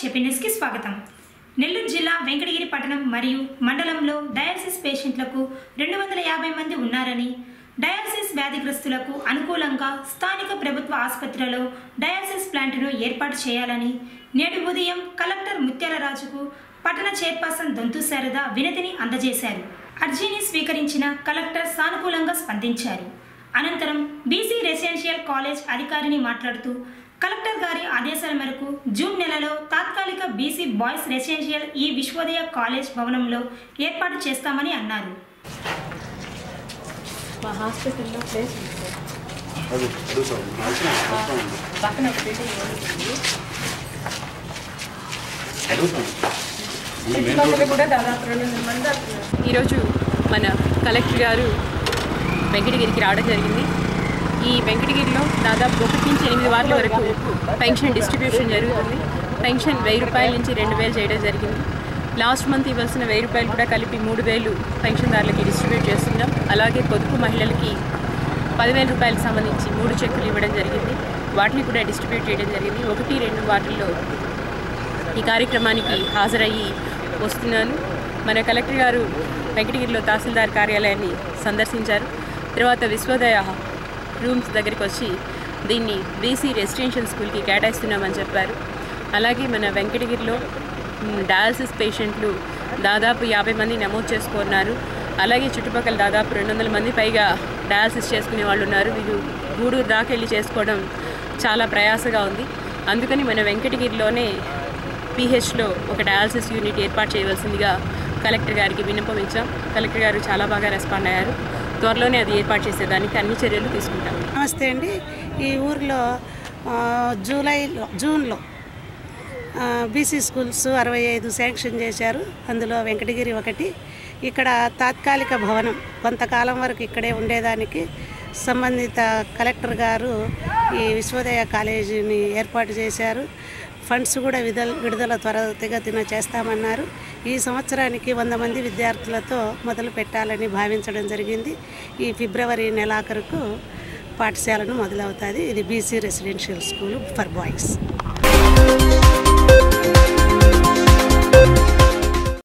చెప్పినెస్కి స్వాగతం. నెల్లూరు జిల్లా వెంకటగిరి పట్టణం మరియు మండలంలో డయాలసిస్ పేషెంట్లకు రెండు వందల యాభై మంది ఉన్నారని డయాలసిస్ వ్యాధిగ్రస్తులకు అనుకూలంగా స్థానిక ప్రభుత్వ ఆసుపత్రిలో డయాలసిస్ ప్లాంట్ను ఏర్పాటు చేయాలని నేడు ఉదయం కలెక్టర్ ముత్యాలరాజుకు పట్టణ చైర్పర్సన్ దొంతు శారద వినతిని అందజేశారు. అర్జీని స్వీకరించిన కలెక్టర్ సానుకూలంగా స్పందించారు. అనంతరం బీసీ రెసిడెన్షియల్ కాలేజ్ అధికారిని మాట్లాడుతూ కలెక్టర్ గారి ఆదేశాల మేరకు జూన్ నెలలో తాత్కాలిక బీసీ బాయ్స్ రెసిడెన్షియల్ ఈ విశ్వోదయ కాలేజ్ భవనంలో ఏర్పాటు చేస్తామని అన్నారు. మా హాస్పిటల్లో ప్లేస్ పక్కన కూడా దాదాపు రెండు వందల మంది వస్తున్నారు. ఈరోజు మన కలెక్టర్ గారు వెంకటగిరికి రావడం జరిగింది. ఈ వెంకటగిరిలో దాదాపు ఒకటి నుంచి ఎనిమిది వార్ల వరకు పెన్షన్ డిస్ట్రిబ్యూషన్ జరుగుతుంది. పెన్షన్ వెయ్యి రూపాయల నుంచి రెండు వేలు చేయడం జరిగింది. లాస్ట్ మంత్ ఇవ్వాల్సిన వెయ్యి రూపాయలు కూడా కలిపి మూడు వేలు పెన్షన్దారులకి డిస్ట్రిబ్యూట్ చేస్తున్నాం. అలాగే పొదుపు మహిళలకి పదివేల రూపాయలకు సంబంధించి మూడు చెక్కులు ఇవ్వడం జరిగింది. వాటిని కూడా డిస్ట్రిబ్యూట్ చేయడం జరిగింది. ఒకటి రెండు వాటిల్లో ఈ కార్యక్రమానికి హాజరయ్యి వస్తున్నాను. మన కలెక్టర్ గారు వెంకటగిరిలో తహసీల్దార్ కార్యాలయాన్ని సందర్శించారు. తర్వాత విశ్వోదయ రూమ్స్ దగ్గరికి వచ్చి దీన్ని బీసీ రెసిడెన్షియల్ స్కూల్కి కేటాయిస్తున్నామని చెప్పారు. అలాగే మన వెంకటగిరిలో డయాలసిస్ పేషెంట్లు దాదాపు యాభై మంది నమోదు చేసుకున్నారు. అలాగే చుట్టుపక్కల దాదాపు రెండు వందల మంది పైగా డయాలసిస్ చేసుకునే వాళ్ళు ఉన్నారు. వీళ్ళు గూడూరు రాకెళ్ళి చేసుకోవడం చాలా ప్రయాసగా ఉంది. అందుకని మన వెంకటగిరిలోనే పీహెచ్లో ఒక డయాలసిస్ యూనిట్ ఏర్పాటు చేయవలసిందిగా కలెక్టర్ గారికి విన్నపం ఇచ్చాం. కలెక్టర్ గారు చాలా బాగా రెస్పాండ్ అయ్యారు. త్వరలోనే అది ఏర్పాటు చేసేదానికి అన్ని చర్యలు తీసుకుంటాం. నమస్తే అండి. ఈ ఊర్లో జూలైలో జూన్లో బీసీ స్కూల్స్ అరవై ఐదు శాంక్షన్ చేశారు. అందులో వెంకటగిరి ఒకటి. ఇక్కడ తాత్కాలిక భవనం కొంతకాలం వరకు ఇక్కడే ఉండేదానికి సంబంధిత కలెక్టర్ గారు ఈ విశ్వోదయ కాలేజీని ఏర్పాటు చేశారు. ఫండ్స్ కూడా విడుదల విడుదల త్వరతిగతిన చేస్తామన్నారు. ఈ సంవత్సరానికి వంద మంది విద్యార్థులతో మొదలు పెట్టాలని భావించడం జరిగింది. ఈ ఫిబ్రవరి నెలాఖరుకు పాఠశాలను మొదలవుతుంది. ఇది BC residential school for boys.